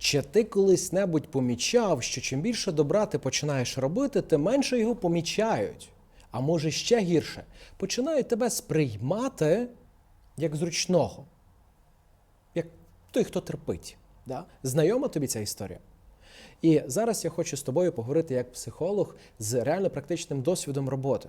Чи ти колись небудь помічав, що чим більше добра ти починаєш робити, тим менше його помічають. А може ще гірше, починають тебе сприймати як зручного, як той, хто терпить. Да? Знайома тобі ця історія? І зараз я хочу з тобою поговорити як психолог з реально практичним досвідом роботи.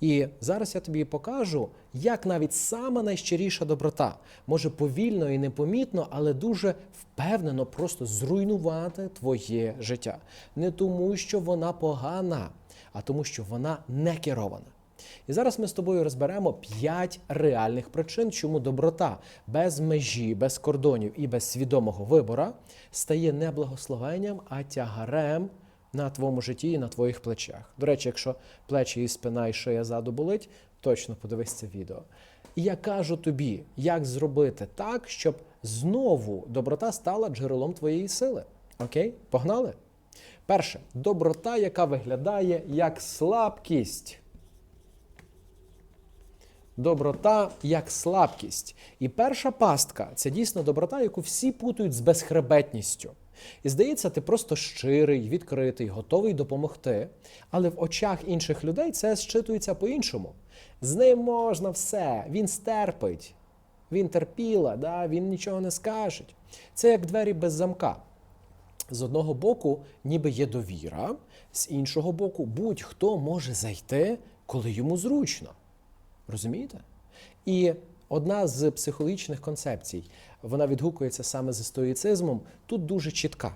І зараз я тобі покажу, як навіть сама найщиріша доброта може повільно і непомітно, але дуже впевнено просто зруйнувати твоє життя. Не тому, що вона погана, а тому, що вона не керована. І зараз ми з тобою розберемо п'ять реальних причин, чому доброта без межі, без кордонів і без свідомого вибора стає не благословенням, а тягарем на твоєму житті і на твоїх плечах. До речі, якщо плечі і спина і шия ззаду болить, точно подивись це відео. І я кажу тобі, як зробити так, щоб знову доброта стала джерелом твоєї сили. Окей? Погнали? Перше, доброта, яка виглядає як слабкість. Доброта як слабкість. І перша пастка це дійсно доброта, яку всі путають з безхребетністю. І здається, ти просто щирий, відкритий, готовий допомогти. Але в очах інших людей це зчитується по-іншому. З ним можна все, він стерпить, він терпіла, да? він нічого не скаже. Це як двері без замка. З одного боку, ніби є довіра, з іншого боку, будь-хто може зайти, коли йому зручно. Розумієте? І одна з психологічних концепцій, вона відгукується саме з стоїцизмом, тут дуже чітка.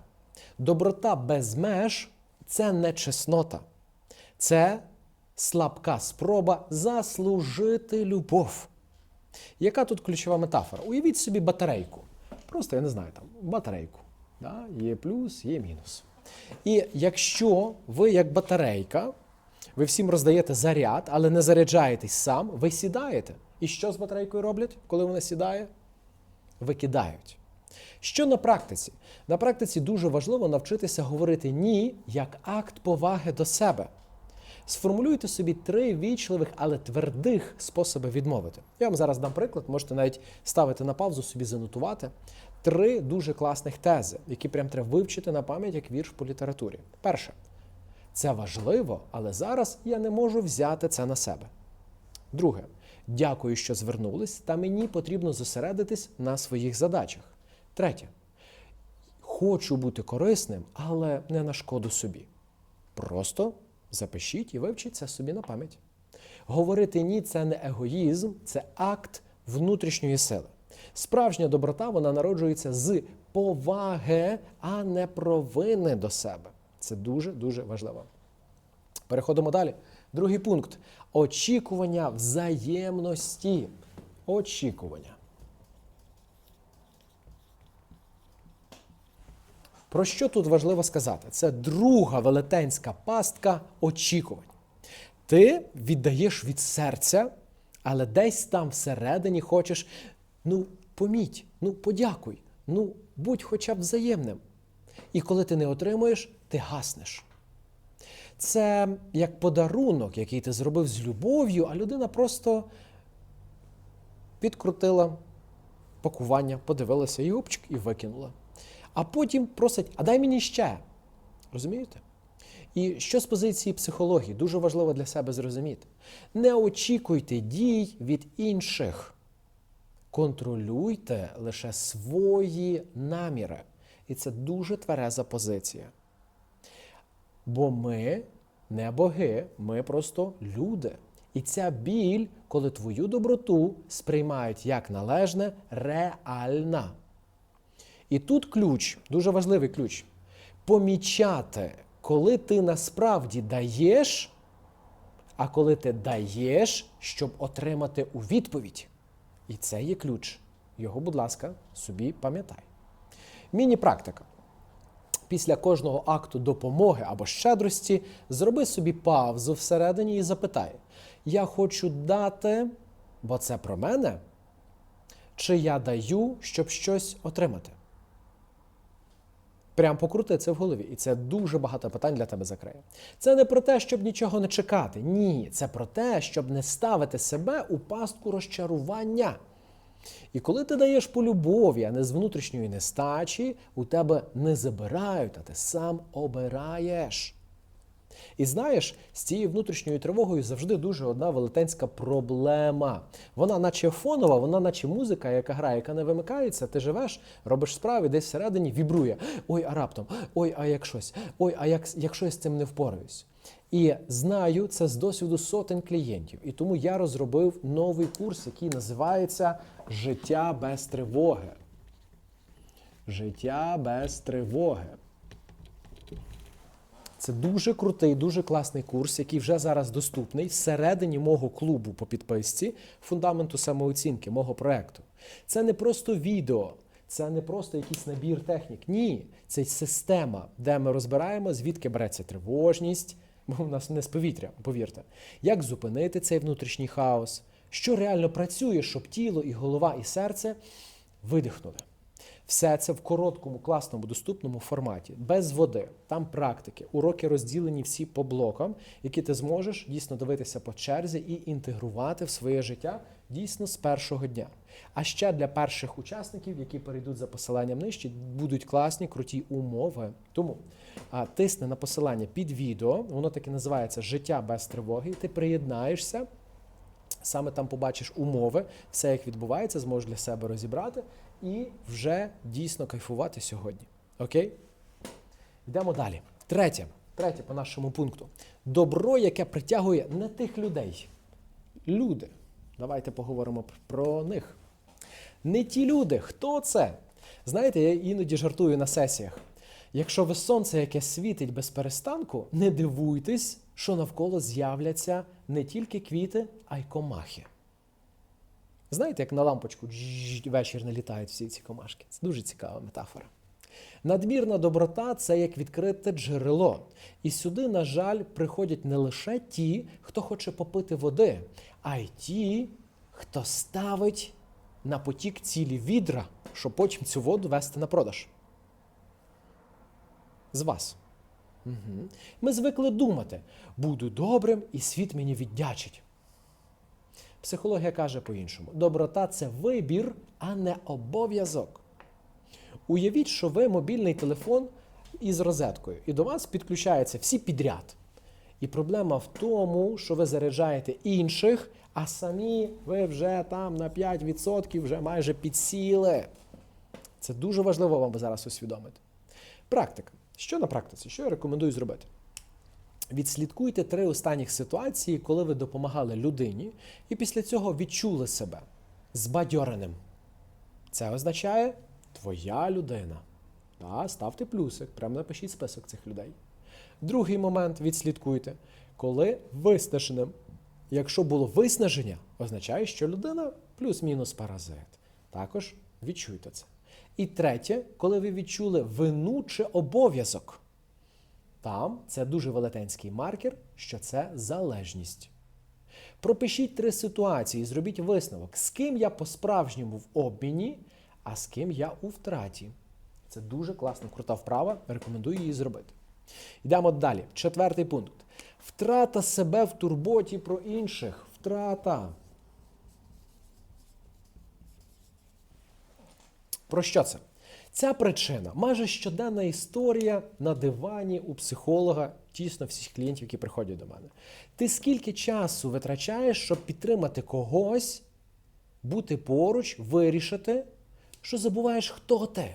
Доброта без меж це не чеснота, це слабка спроба заслужити любов. Яка тут ключова метафора? Уявіть собі батарейку. Просто я не знаю там батарейку. Да? Є плюс, є мінус. І якщо ви як батарейка, ви всім роздаєте заряд, але не заряджаєтесь сам, ви сідаєте. І що з батарейкою роблять, коли вона сідає? Викидають. Що на практиці? На практиці дуже важливо навчитися говорити ні як акт поваги до себе. Сформулюйте собі три вічливих, але твердих способи відмовити. Я вам зараз дам приклад, можете навіть ставити на паузу, собі занотувати. Три дуже класних тези, які прям треба вивчити на пам'ять як вірш по літературі. Перше. Це важливо, але зараз я не можу взяти це на себе. Друге, дякую, що звернулись, та мені потрібно зосередитись на своїх задачах. Третє. Хочу бути корисним, але не на шкоду собі. Просто запишіть і вивчіть це собі на пам'ять. Говорити ні це не егоїзм, це акт внутрішньої сили. Справжня доброта вона народжується з поваги, а не провини до себе. Це дуже дуже важливо. Переходимо далі. Другий пункт очікування взаємності. Очікування. Про що тут важливо сказати? Це друга велетенська пастка очікувань. Ти віддаєш від серця, але десь там всередині хочеш, ну, поміть, ну подякуй, ну будь хоча б взаємним. І коли ти не отримуєш, ти гаснеш. Це як подарунок, який ти зробив з любов'ю, а людина просто підкрутила пакування, подивилася і опчик, і викинула. А потім просить, а дай мені ще. Розумієте? І що з позиції психології дуже важливо для себе зрозуміти. Не очікуйте дій від інших. Контролюйте лише свої наміри. І це дуже твереза позиція. Бо ми не боги, ми просто люди. І ця біль, коли твою доброту сприймають як належне, реальна. І тут ключ, дуже важливий ключ. Помічати, коли ти насправді даєш, а коли ти даєш, щоб отримати у відповідь. І це є ключ. Його, будь ласка, собі пам'ятай. Міні-практика. Після кожного акту допомоги або щедрості зроби собі паузу всередині і запитай: Я хочу дати, бо це про мене, чи я даю, щоб щось отримати? Прям покрути це в голові, і це дуже багато питань для тебе закриє. Це не про те, щоб нічого не чекати. Ні, це про те, щоб не ставити себе у пастку розчарування. І коли ти даєш по любові, а не з внутрішньої нестачі, у тебе не забирають, а ти сам обираєш. І знаєш, з цією внутрішньою тривогою завжди дуже одна велетенська проблема. Вона, наче фонова, вона, наче музика, яка грає, яка не вимикається, ти живеш, робиш справи, десь всередині вібрує. Ой, а раптом, ой, а як щось, ой, а як, якщо я з цим не впораюсь. І знаю це з досвіду сотень клієнтів. І тому я розробив новий курс, який називається Життя без тривоги. Життя без тривоги. Це дуже крутий, дуже класний курс, який вже зараз доступний всередині мого клубу по підписці фундаменту самооцінки, мого проекту. Це не просто відео, це не просто якийсь набір технік. Ні, це система, де ми розбираємо, звідки береться тривожність, бо в нас не з повітря, повірте. Як зупинити цей внутрішній хаос, що реально працює, щоб тіло і голова, і серце видихнули. Все це в короткому, класному, доступному форматі, без води. Там практики, уроки розділені всі по блокам, які ти зможеш дійсно дивитися по черзі і інтегрувати в своє життя дійсно з першого дня. А ще для перших учасників, які перейдуть за посиланням нижче, будуть класні, круті умови. Тому а, тисни на посилання під відео, воно таки називається Життя без тривоги. і Ти приєднаєшся. Саме там побачиш умови, все як відбувається, зможеш для себе розібрати і вже дійсно кайфувати сьогодні. Окей? Йдемо далі. Третє, третє по нашому пункту. Добро, яке притягує не тих людей. Люди. Давайте поговоримо про них. Не ті люди. Хто це? Знаєте, я іноді жартую на сесіях. Якщо ви сонце, яке світить без перестанку, не дивуйтесь, що навколо з'являться не тільки квіти, а й комахи. Знаєте, як на лампочку вечір налітають всі ці комашки. Це дуже цікава метафора. Надмірна доброта це як відкрите джерело. І сюди, на жаль, приходять не лише ті, хто хоче попити води, а й ті, хто ставить на потік цілі відра, щоб потім цю воду вести на продаж. З вас. Угу. Ми звикли думати: буду добрим, і світ мені віддячить. Психологія каже по-іншому: доброта це вибір, а не обов'язок. Уявіть, що ви мобільний телефон із розеткою, і до вас підключаються всі підряд. І проблема в тому, що ви заряджаєте інших, а самі ви вже там на 5% вже майже підсіли. Це дуже важливо вам зараз усвідомити. Практика. Що на практиці? Що я рекомендую зробити? Відслідкуйте три останніх ситуації, коли ви допомагали людині, і після цього відчули себе збадьореним. Це означає твоя людина. Да, ставте плюсик, прямо напишіть список цих людей. Другий момент відслідкуйте, коли виснаженим. Якщо було виснаження, означає, що людина плюс-мінус паразит. Також відчуйте це. І третє, коли ви відчули вину чи обов'язок. Там це дуже велетенський маркер, що це залежність. Пропишіть три ситуації, зробіть висновок, з ким я по-справжньому в обміні, а з ким я у втраті. Це дуже класна, крута вправа. Рекомендую її зробити. Йдемо далі. Четвертий пункт. Втрата себе в турботі про інших. Втрата. Про що це? Ця причина майже щоденна історія на дивані у психолога, тісно всіх клієнтів, які приходять до мене. Ти скільки часу витрачаєш, щоб підтримати когось, бути поруч, вирішити, що забуваєш, хто ти?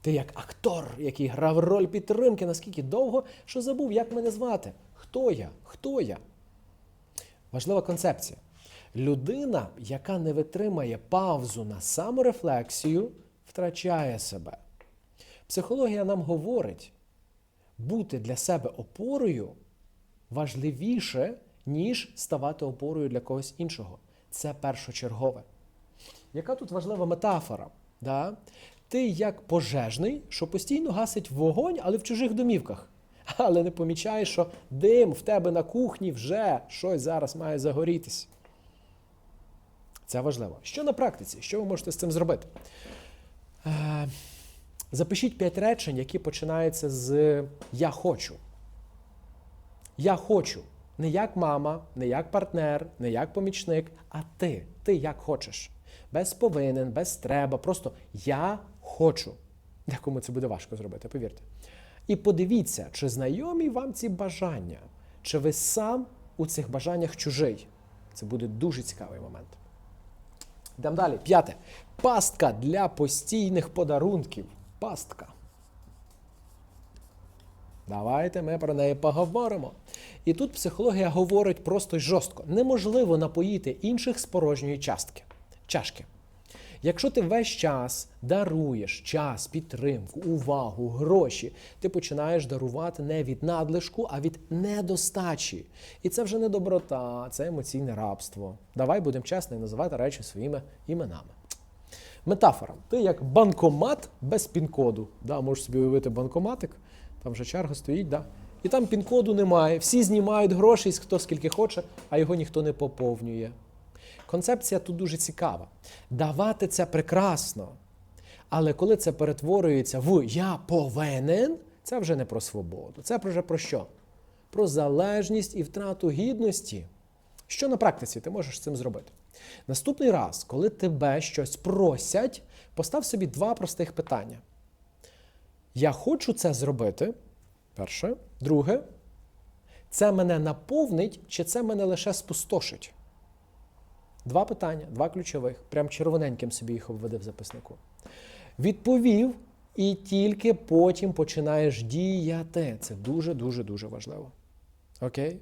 Ти як актор, який грав роль підтримки, наскільки довго, що забув, як мене звати? Хто я? Хто я? Важлива концепція. Людина, яка не витримає паузу на саморефлексію, втрачає себе. Психологія нам говорить, бути для себе опорою важливіше, ніж ставати опорою для когось іншого. Це першочергове. Яка тут важлива метафора? Да? Ти як пожежний, що постійно гасить вогонь, але в чужих домівках. Але не помічаєш, що дим в тебе на кухні вже щось зараз має загорітись. Це важливо. Що на практиці? Що ви можете з цим зробити? Е, запишіть п'ять речень, які починаються з Я хочу. Я хочу. Не як мама, не як партнер, не як помічник, а ти. Ти як хочеш. Без повинен, без треба. Просто я хочу. Декому це буде важко зробити, повірте. І подивіться, чи знайомі вам ці бажання, чи ви сам у цих бажаннях чужий. Це буде дуже цікавий момент. Йдемо далі. П'яте. Пастка для постійних подарунків. Пастка. Давайте ми про неї поговоримо. І тут психологія говорить просто й жорстко. Неможливо напоїти інших з порожньої частки. Чашки. Якщо ти весь час даруєш час, підтримку, увагу, гроші, ти починаєш дарувати не від надлишку, а від недостачі. І це вже не доброта, це емоційне рабство. Давай будемо чесно і називати речі своїми іменами. Метафора. Ти як банкомат без пін-коду. Да, можеш собі уявити банкоматик, там вже черга стоїть, да? і там пін-коду немає. Всі знімають гроші, хто скільки хоче, а його ніхто не поповнює. Концепція тут дуже цікава. Давати це прекрасно. Але коли це перетворюється в я повинен, це вже не про свободу. Це вже про що? Про залежність і втрату гідності. Що на практиці ти можеш з цим зробити? Наступний раз, коли тебе щось просять, постав собі два простих питання. Я хочу це зробити. Перше. Друге, це мене наповнить, чи це мене лише спустошить? Два питання, два ключових. Прям червоненьким собі їх обведи в записнику. Відповів, і тільки потім починаєш діяти. Це дуже-дуже дуже важливо. Окей?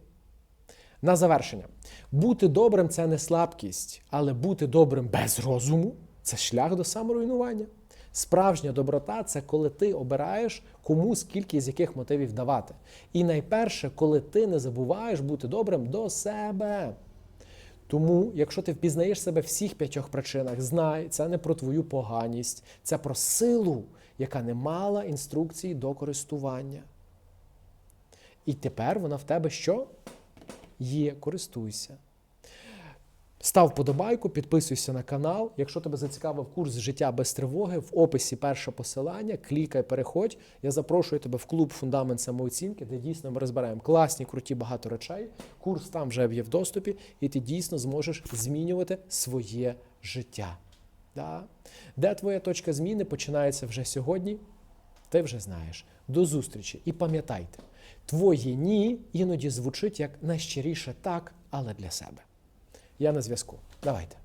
На завершення. Бути добрим це не слабкість, але бути добрим без розуму це шлях до саморуйнування. Справжня доброта це коли ти обираєш кому скільки з яких мотивів давати. І найперше, коли ти не забуваєш бути добрим до себе. Тому, якщо ти впізнаєш себе в всіх п'ятьох причинах, знай, це не про твою поганість, це про силу, яка не мала інструкції до користування. І тепер вона в тебе що? Є, користуйся. Став подобайку, підписуйся на канал. Якщо тебе зацікавив курс життя без тривоги, в описі перше посилання, клікай, переходь. Я запрошую тебе в клуб Фундамент самооцінки, де дійсно ми розбираємо класні, круті багато речей. Курс там вже є в доступі, і ти дійсно зможеш змінювати своє життя. Да? Де твоя точка зміни починається вже сьогодні? Ти вже знаєш. До зустрічі. І пам'ятайте, твоє ні іноді звучить як найщиріше так, але для себе. Я на зв'язку. Давайте.